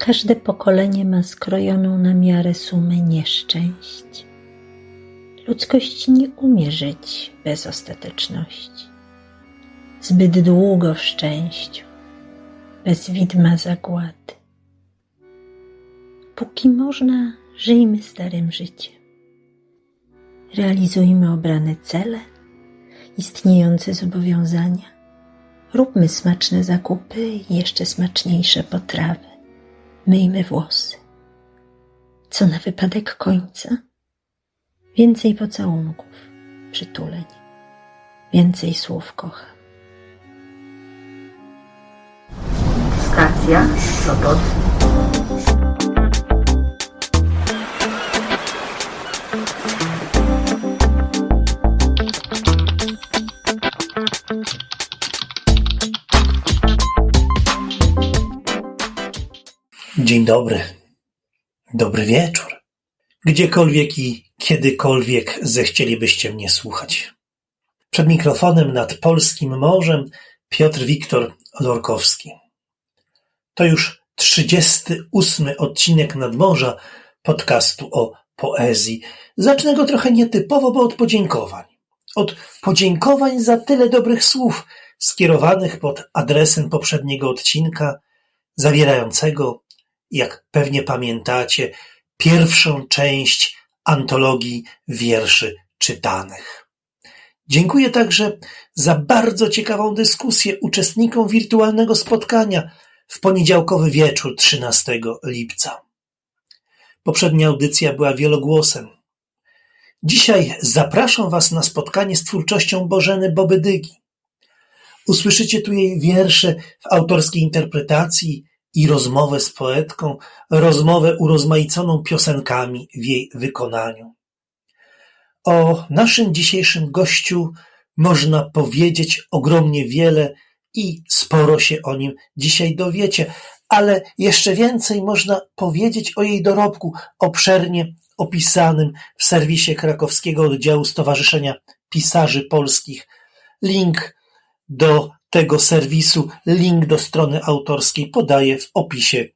każde pokolenie ma skrojoną na miarę sumę nieszczęść. Ludzkość nie umie żyć bez ostateczności. Zbyt długo w szczęściu, bez widma zagłady. Póki można, żyjmy starym życiem. Realizujmy obrane cele, istniejące zobowiązania. Róbmy smaczne zakupy i jeszcze smaczniejsze potrawy. Myjmy włosy. Co na wypadek końca? Więcej pocałunków, przytuleń, więcej słów kocham. Stacja Sopot. Dzień dobry. Dobry wieczór. Gdziekolwiek i kiedykolwiek zechcielibyście mnie słuchać. Przed mikrofonem nad polskim morzem Piotr Wiktor Lorkowski. To już 38 odcinek nadmorza podcastu o poezji. Zacznę go trochę nietypowo, bo od podziękowań. Od podziękowań za tyle dobrych słów skierowanych pod adresem poprzedniego odcinka, zawierającego jak pewnie pamiętacie, pierwszą część antologii wierszy czytanych. Dziękuję także za bardzo ciekawą dyskusję uczestnikom wirtualnego spotkania w poniedziałkowy wieczór 13 lipca. Poprzednia audycja była wielogłosem. Dzisiaj zapraszam Was na spotkanie z twórczością Bożeny Bobydygi. Usłyszycie tu jej wiersze w autorskiej interpretacji i rozmowę z poetką, rozmowę urozmaiconą piosenkami w jej wykonaniu. O naszym dzisiejszym gościu można powiedzieć ogromnie wiele i sporo się o nim dzisiaj dowiecie, ale jeszcze więcej można powiedzieć o jej dorobku obszernie opisanym w serwisie krakowskiego oddziału Stowarzyszenia Pisarzy Polskich. Link do tego serwisu, link do strony autorskiej podaję w opisie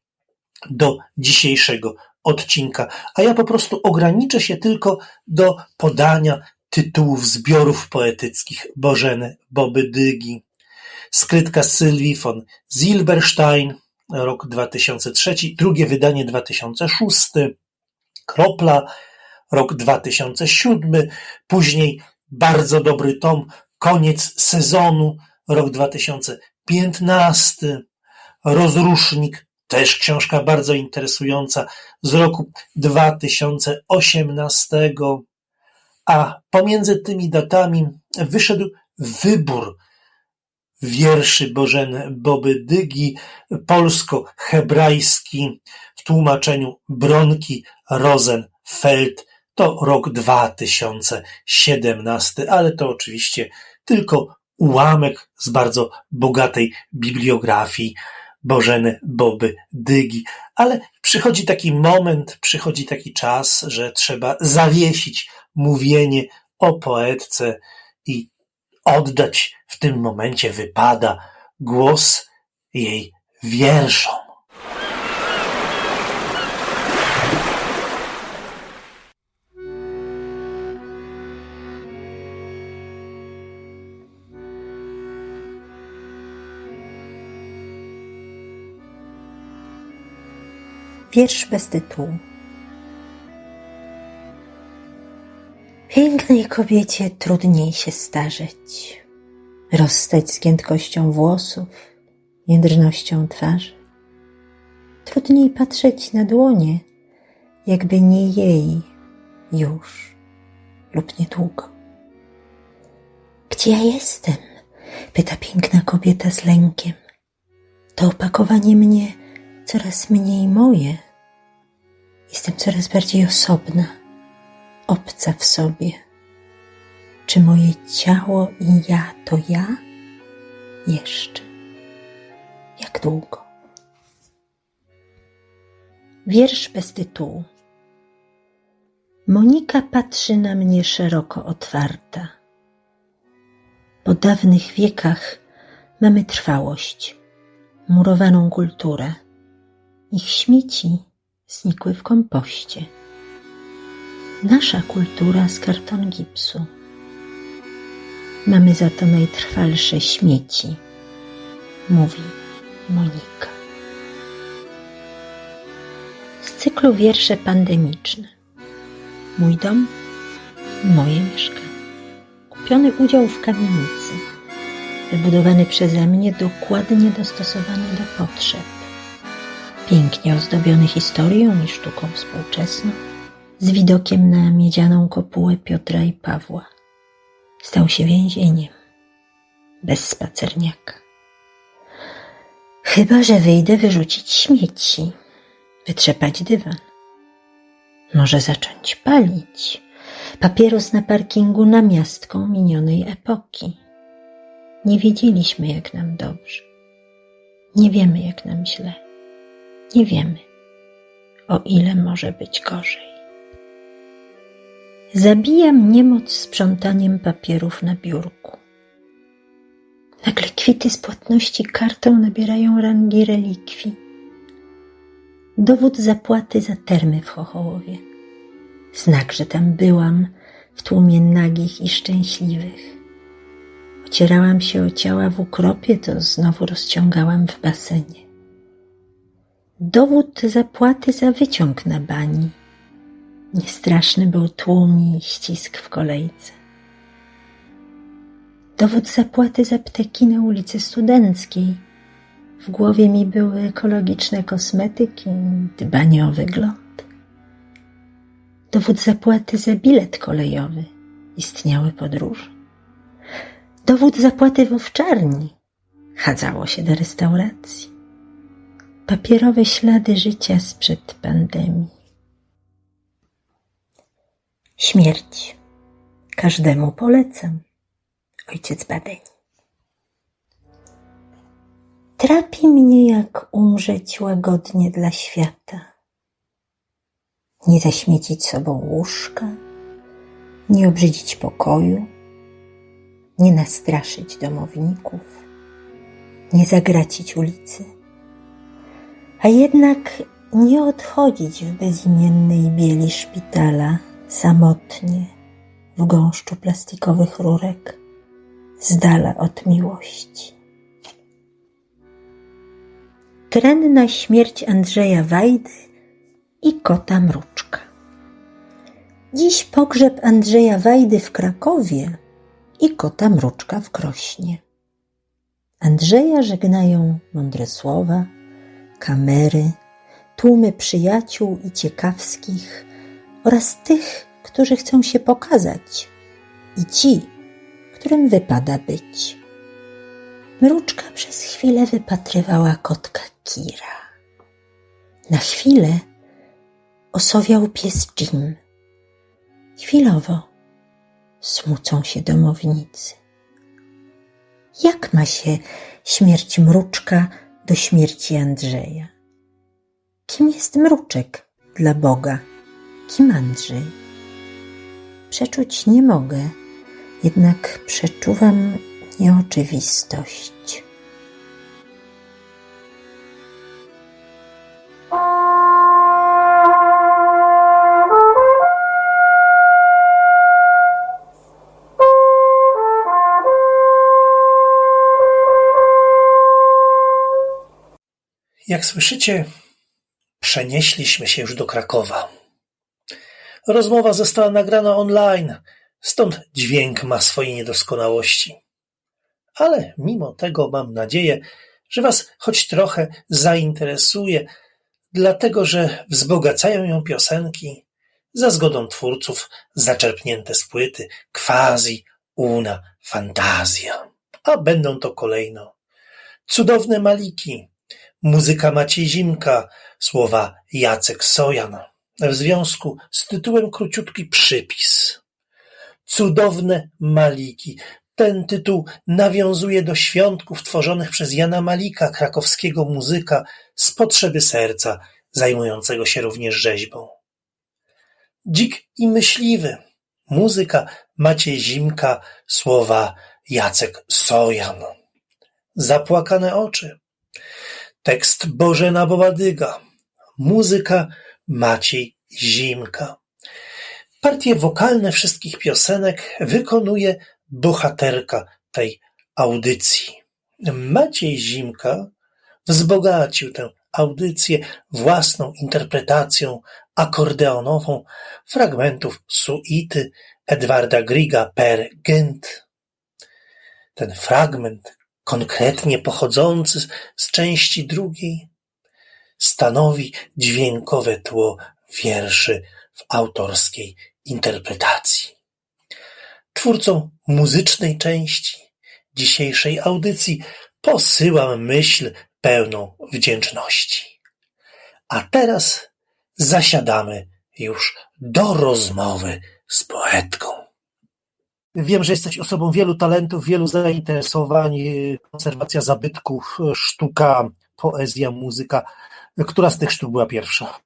do dzisiejszego odcinka, a ja po prostu ograniczę się tylko do podania tytułów zbiorów poetyckich Bożeny Bobydygi. Skrytka Sylwii von Zilberstein, rok 2003, drugie wydanie 2006, Kropla, rok 2007, później bardzo dobry tom, koniec sezonu, rok 2015, Rozrusznik, też książka bardzo interesująca z roku 2018, a pomiędzy tymi datami wyszedł wybór wierszy Bożeny Bobydygi, polsko-hebrajski w tłumaczeniu Bronki Rosenfeld. To rok 2017, ale to oczywiście tylko ułamek z bardzo bogatej bibliografii Bożeny Boby Dygi. Ale przychodzi taki moment, przychodzi taki czas, że trzeba zawiesić mówienie o poetce i oddać w tym momencie wypada głos jej wierszom. Wiersz bez tytułu. Pięknej kobiecie trudniej się starzeć, rozstać z giętkością włosów, jędrnością twarzy. Trudniej patrzeć na dłonie, jakby nie jej już lub niedługo. Gdzie ja jestem? pyta piękna kobieta z lękiem. To opakowanie mnie coraz mniej moje. Jestem coraz bardziej osobna, obca w sobie. Czy moje ciało i ja to ja? Jeszcze. Jak długo? Wiersz bez tytułu. Monika patrzy na mnie szeroko otwarta. Po dawnych wiekach mamy trwałość, murowaną kulturę Ich śmieci znikły w kompoście. Nasza kultura z karton gipsu. Mamy za to najtrwalsze śmieci, mówi Monika. Z cyklu wiersze pandemiczne. Mój dom, moje mieszkanie. Kupiony udział w kamienicy, wybudowany przeze mnie, dokładnie dostosowany do potrzeb. Pięknie ozdobiony historią i sztuką współczesną, z widokiem na miedzianą kopułę Piotra i Pawła. Stał się więzieniem, bez spacerniaka. Chyba, że wyjdę wyrzucić śmieci, wytrzepać dywan. Może zacząć palić papieros na parkingu namiastką minionej epoki. Nie wiedzieliśmy, jak nam dobrze. Nie wiemy, jak nam źle. Nie wiemy, o ile może być gorzej. Zabija mnie moc sprzątaniem papierów na biurku. Nagle kwity z płatności kartą nabierają rangi relikwii. Dowód zapłaty za termy w Chochołowie. Znak, że tam byłam w tłumie nagich i szczęśliwych. Ocierałam się o ciała w ukropie, to znowu rozciągałam w basenie. Dowód zapłaty za wyciąg na bani. Niestraszny był tłum i ścisk w kolejce. Dowód zapłaty za apteki na ulicy Studenckiej. W głowie mi były ekologiczne kosmetyki, dbanie o wygląd. Dowód zapłaty za bilet kolejowy. Istniały podróże. Dowód zapłaty w owczarni. Chadzało się do restauracji. Papierowe ślady życia sprzed pandemii. Śmierć. Każdemu polecam. Ojciec Badeń. Trapi mnie, jak umrzeć łagodnie dla świata. Nie zaśmiecić sobą łóżka, nie obrzydzić pokoju, nie nastraszyć domowników, nie zagracić ulicy, a jednak nie odchodzić w bezimiennej bieli szpitala samotnie w gąszczu plastikowych rurek, z dala od miłości. Trenna śmierć Andrzeja Wajdy i kota Mruczka. Dziś pogrzeb Andrzeja Wajdy w Krakowie i kota Mruczka w Krośnie. Andrzeja żegnają mądre słowa, kamery, tłumy przyjaciół i ciekawskich oraz tych, którzy chcą się pokazać i ci, którym wypada być. Mruczka przez chwilę wypatrywała kotka Kira. Na chwilę osowiał pies Jim. Chwilowo smucą się domownicy. Jak ma się śmierć mruczka do śmierci Andrzeja? Kim jest mruczek dla Boga? Kim Andrzej? Przeczuć nie mogę, jednak przeczuwam nieoczywistość. Jak słyszycie, przenieśliśmy się już do Krakowa. Rozmowa została nagrana online, stąd dźwięk ma swoje niedoskonałości. Ale mimo tego mam nadzieję, że Was choć trochę zainteresuje, dlatego że wzbogacają ją piosenki za zgodą twórców zaczerpnięte z płyty Quasi una fantazja. A będą to kolejno cudowne maliki, muzyka Maciej Zimka, słowa Jacek Sojan. W związku z tytułem króciutki przypis. Cudowne Maliki. Ten tytuł nawiązuje do świątków tworzonych przez Jana Malika, krakowskiego muzyka z potrzeby serca, zajmującego się również rzeźbą. Dzik i myśliwy. Muzyka Maciej Zimka, słowa Jacek Sojan. Zapłakane oczy. Tekst Bożena Bobadyga. muzyka Maciej Zimka. Partie wokalne wszystkich piosenek wykonuje bohaterka tej audycji. Maciej Zimka wzbogacił tę audycję własną interpretacją akordeonową fragmentów suity Edwarda Griga per Gent. Ten fragment, konkretnie pochodzący z części drugiej, stanowi dźwiękowe tło wierszy w autorskiej interpretacji. Twórcom muzycznej części dzisiejszej audycji posyłam myśl pełną wdzięczności. A teraz zasiadamy już do rozmowy z poetką. Wiem, że jesteś osobą wielu talentów, wielu zainteresowań, konserwacja zabytków, sztuka, poezja, muzyka. Która z tych sztuk była pierwsza?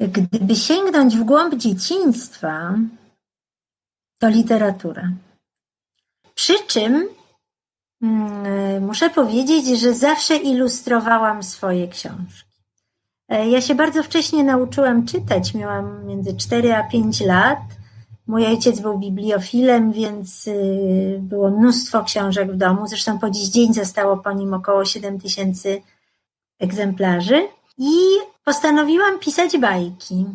Gdyby sięgnąć w głąb dzieciństwa, to literatura. Przy czym mm, muszę powiedzieć, że zawsze ilustrowałam swoje książki. E, ja się bardzo wcześnie nauczyłam czytać, miałam między 4 a 5 lat. Mój ojciec był bibliofilem, więc y, było mnóstwo książek w domu. Zresztą po dziś dzień zostało po nim około 7 tysięcy egzemplarzy. I postanowiłam pisać bajki.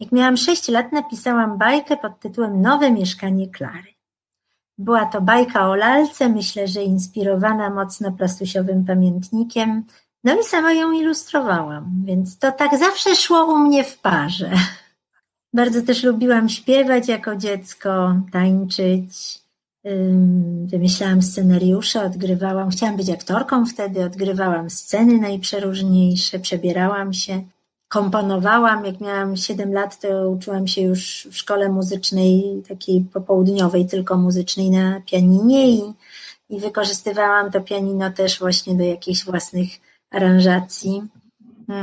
Jak miałam 6 lat, napisałam bajkę pod tytułem Nowe mieszkanie Klary. Była to bajka o lalce, myślę, że inspirowana mocno plastusiowym pamiętnikiem. No i sama ją ilustrowałam, więc to tak zawsze szło u mnie w parze. Bardzo też lubiłam śpiewać jako dziecko, tańczyć. Wymyślałam scenariusze, odgrywałam, chciałam być aktorką wtedy, odgrywałam sceny najprzeróżniejsze, przebierałam się, komponowałam. Jak miałam 7 lat, to uczyłam się już w szkole muzycznej, takiej popołudniowej, tylko muzycznej na pianinie i, i wykorzystywałam to pianino też właśnie do jakichś własnych aranżacji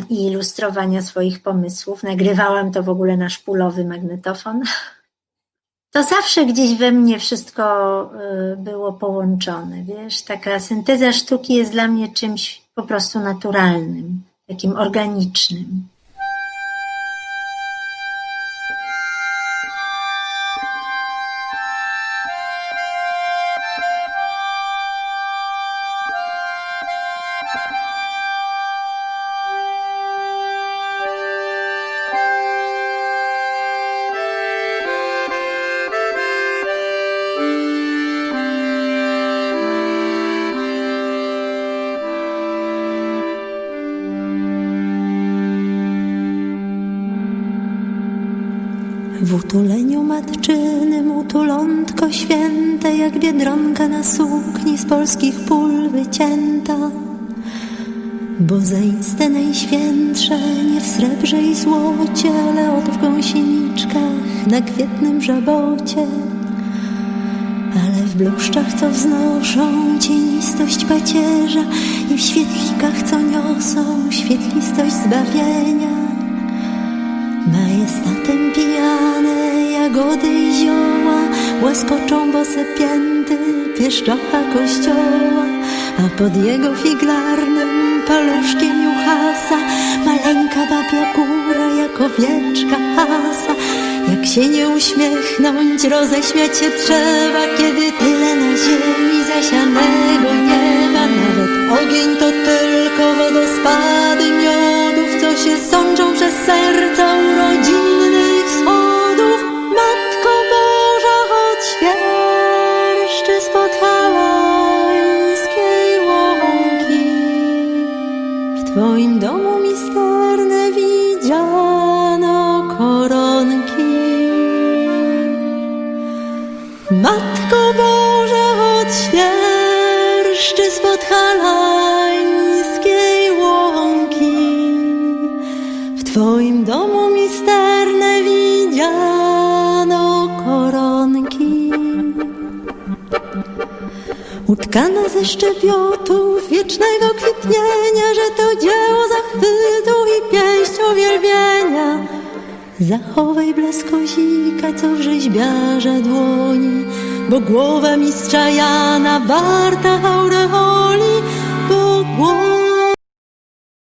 i ilustrowania swoich pomysłów. Nagrywałam to w ogóle na szpulowy magnetofon. To zawsze gdzieś we mnie wszystko y, było połączone, wiesz, taka synteza sztuki jest dla mnie czymś po prostu naturalnym, takim organicznym. Utulątko święte, jak biedronka na sukni z polskich pól wycięta. Bo zaiste najświętsze nie w srebrze i złocie, ale od w gąsieniczkach na kwietnym żabocie. Ale w bluszczach, co wznoszą cienistość pacierza i w świetlikach, co niosą świetlistość zbawienia. Majestatem pijane jagody i zioła Łaskoczą bose pięty pieszczocha kościoła A pod jego figlarnym paluszkiem juchasa Maleńka babia góra jak owieczka hasa. Jak się nie uśmiechnąć, roześmiać się trzeba Kiedy tyle na ziemi zasianego nieba. Nawet ogień to tylko wodospady miodów Co się sączą przez serca urodzinnych Twoim domu misterne widziano koronki. Utkana ze szczepiotów wiecznego kwitnienia Że to dzieło zachwytu i pieść uwielbienia. Zachowaj blask kozika, co w rzeźbiarza dłoni Bo głowa mistrza Jana warta aureoli